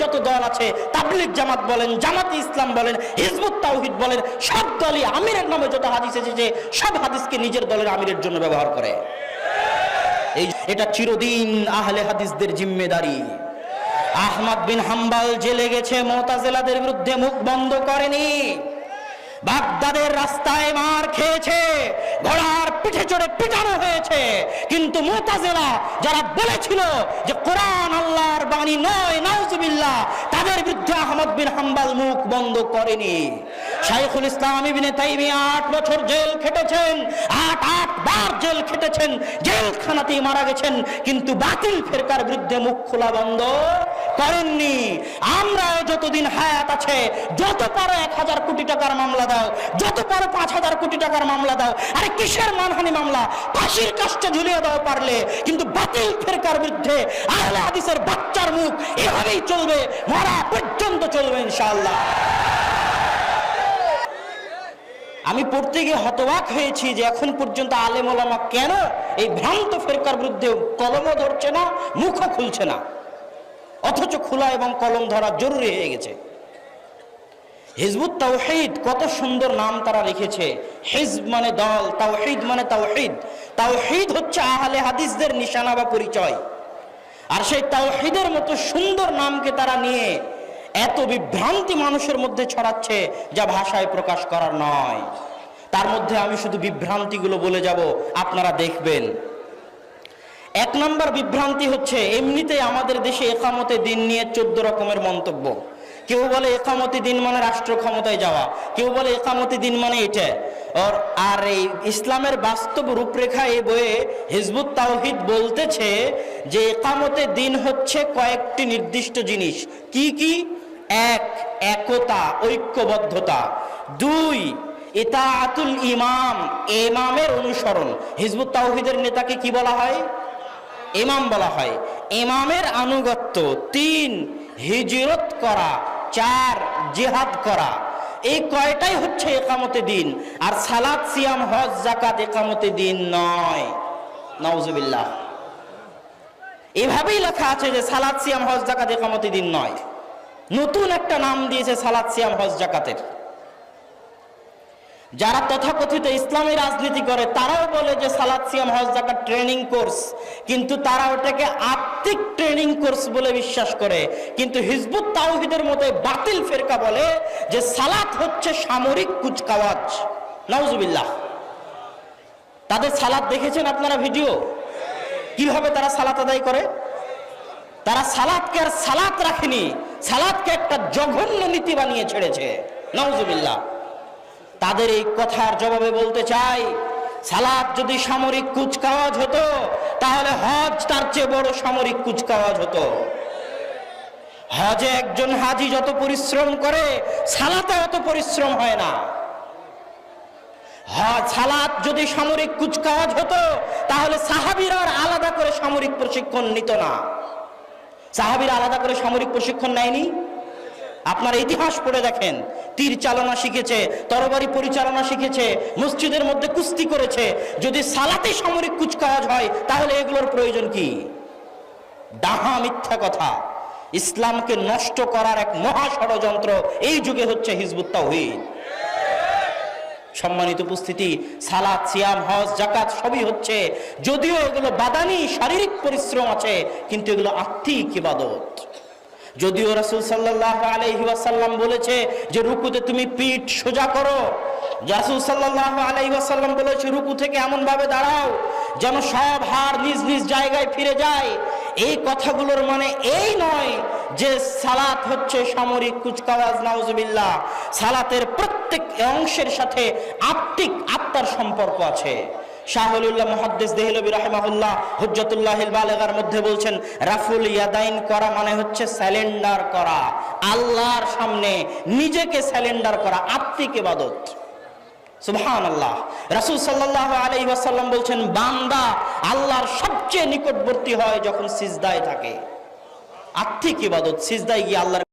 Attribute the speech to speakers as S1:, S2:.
S1: যত দল আছে তাবলিক জামাত বলেন, জামাতি ইসলাম বলেন, হিজবুত তাওহিদ বলেন, সব দলই আমিরের নামে যত হাদিস এসেছে, সব হাদিসকে নিজের দলের আমিরের জন্য ব্যবহার করে। এই এটা চিরদিন আহলে হাদিসদের জিম্মেদারি। আহমদ বিন হাম্বাল জেলে গেছে, মোতাজেলাদের বিরুদ্ধে মুখ বন্ধ করেনি। বাগদাদের রাস্তায় মার খেয়েছে, ঘোড়ার পিঠে চড়ে পিটানো হয়েছে। কিন্তু মোতাজেলা যারা বলেছিল যে কোরআন আল্লাহর বাণী নয়, নাউজুবিল্লাহ, তাদের বিরুদ্ধে আহমদ বিন হাম্বাল মুখ বন্ধ করেনি। শাইখুল ইসলাম ইবনে তাইমিয়া আট বছর জেল খেটেছেন, আট আট বার জেল খেটেছেন, জেলখানাতেই মারা গেছেন, কিন্তু বাতিল ফেরকার বিরুদ্ধে মুখ খোলা বন্ধ করেননি। আমরাও যতদিন হায়াত আছে, যত পারো এক হাজার কোটি টাকার মামলা দাও, যত পারো পাঁচ হাজার কোটি টাকার মামলা দাও। আরে কিসের মানহানি মামলা? ফাঁসির কাজটা ঝুলিয়ে দাও পারলে, কিন্তু বাতিল ফেরকার বিরুদ্ধে আহলে হাদিসের বাচ্চার মুখ এভাবেই চলবে, মরা পর্যন্ত চলবে ইনশাআল্লাহ। আমি পড়তে গিয়ে হতবাক হয়েছি যে এখন পর্যন্ত আলেম ওলামা কেন এই ভ্রান্ত ফেরকার বিরুদ্ধে কলমও ধরছে না, মুখও খুলছে না? অথচ খোলা এবং কলম ধরা জরুরি হয়ে গেছে। হিজবুত তাওহিদ কত সুন্দর নাম তারা লিখেছে। হিজব মানে দল, তাওহিদ মানে তাওহিদ। তাওহিদ হচ্ছে আহলে হাদিসদের নিশানা বা পরিচয়। আর সেই তাওহিদের মতো সুন্দর নামকে তারা নিয়ে এত বিভ্রান্তি মানুষের মধ্যে ছড়াচ্ছে যা ভাষায় প্রকাশ করার নয়। তার মধ্যে আমি শুধু বিভ্রান্তিগুলো বলে যাব, আপনারা দেখবেন। এক নম্বর বিভ্রান্তি হচ্ছে, এমনিতেই আমাদের দেশে একামতে দিন নিয়ে চোদ্দ রকমের মন্তব্য। কেউ বলে একামতি দিন মানে রাষ্ট্র ক্ষমতায় যাওয়া, কেউ বলে একামতি দিন মানে এটা। আর আর এই ইসলামের বাস্তব রূপরেখা এই বইয়ে হিজবুত তাওহিদ বলতেছে যে একামতে দিন হচ্ছে কয়েকটি নির্দিষ্ট জিনিস। কি কি? এক, একতা, ঐক্যবদ্ধতা। দুই, ইতাআতুল ইমাম, ইমামের অনুসরণ। হিজবুত তাওহিদের নেতাকে কি বলা হয়? ইমাম বলা হয়। ইমামের আনুগত্য তিন, হিজরত করা, চার, জিহাদ করা। এই কয়টাই হচ্ছে একামতে দিন। আর সালাদ, সিয়াম, হজ জাকাত একামতে দিন নয়। নওজুবিল্লাহ এভাবেই লেখা আছে যে সালাদ, সিয়াম, হজ জাকাত একামতে দিন নয়। নতুন একটা নাম দিয়েছে সালাদ, সিয়াম, হজ জাকাতের যারা তথাকথিত ইসলামী রাজনীতি করে, তারাও বলে যে সালাদ সিয়াম, হজ জাকাত ট্রেনিং কোর্স কিন্তু তারা ওটাকে আত্মিক ট্রেনিং কোর্স বলে বিশ্বাস করে। কিন্তু হিজবুত তাওহিদের মতো বাতিল ফেরকা বলে যে সালাত হচ্ছে সামরিক কুচকাওয়াজ। নাউজুবিল্লাহ। তাদের সালাদ দেখেছেন আপনারা ভিডিও? কীভাবে তারা সালাত আদায় করে? তারা সালাদকে আর সালাত রাখেনি। সালাদকে একটা জঘন্য নীতি বানিয়ে ছেড়েছে। নাউজুবিল্লাহ। তাদের এই কথার জবাবে বলতে চাই, সালাদ যদি সামরিক কুচকাওয়াজ হতো, তাহলে হজ তার চেয়ে বড় সামরিক কুচকাওয়াজ হতো। হজে একজন হাজি যত পরিশ্রম করে, সালাতে অত পরিশ্রম হয় না। সালাত যদি সামরিক কুচকাওয়াজ হতো, তাহলে সাহাবিরা আলাদা করে সামরিক প্রশিক্ষণ নিত না। সাহাবিরা আলাদা করে সামরিক প্রশিক্ষণ নেয়নি? আপনার ইতিহাস পড়ে দেখেন। তীর চালনা শিখেছে, তরবারি পরিচালনা শিখেছে, মসজিদের মধ্যে কুস্তি করেছে। যদি সালাতে সামরিক কুচকাওয়াজ হয়, তাহলে এগুলোর প্রয়োজন কি? ডাহা মিথ্যা কথা। ইসলামকে নষ্ট করার এক মহা ষড়যন্ত্র এই যুগে হচ্ছে হিজবুত তাওহীদ। সম্মানিত উপস্থিতি সালাদ সিয়াম, হজ জাকাত সবই হচ্ছে, যদিও এগুলো বাদানি শারীরিক পরিশ্রম আছে, কিন্তু এগুলো আত্মিক ইবাদত। যদিও রাসুল সাল্লাহ আলহি ওয়াসাল্লাম বলেছে যে রুকুতে তুমি পিঠ সোজা করো। রাসুল সাল্লাহ আলহি ওয়াসাল্লাম বলেছে রুকু থেকে এমনভাবে দাঁড়াও যেন সব হার নিজ নিজ জায়গায় ফিরে যায়। এই কথাগুলোর মানে এই নয় যে সালাত হচ্ছে সামরিক কুচকাওয়াজ, নাউজুবিল্লাহ। সালাতের প্রত্যেক অংশের সাথে আত্মিক আত্মার সম্পর্ক আছে। শাহুল্লাহ মুহাদ্দিস দেহলবি রাহিমাহুল্লাহ হুজ্জাতুল্লাহ বালেগার মধ্যে বলছেন, রাফুল ইয়াদাইন করা মানে হচ্ছে স্যালেন্ডার করা। আল্লাহর সামনে নিজেকে স্যালেন্ডার করা, আত্মিক ইবাদত। সুবহান আল্লাহ রাসূল ওয়াসাল্লাম বলছেন, বান্দা আল্লাহর সবচেয়ে নিকটবর্তী হয় যখন সিজদায় থাকে। আর্থিক ইবাদত, সিজদায় গিয়ে আল্লাহর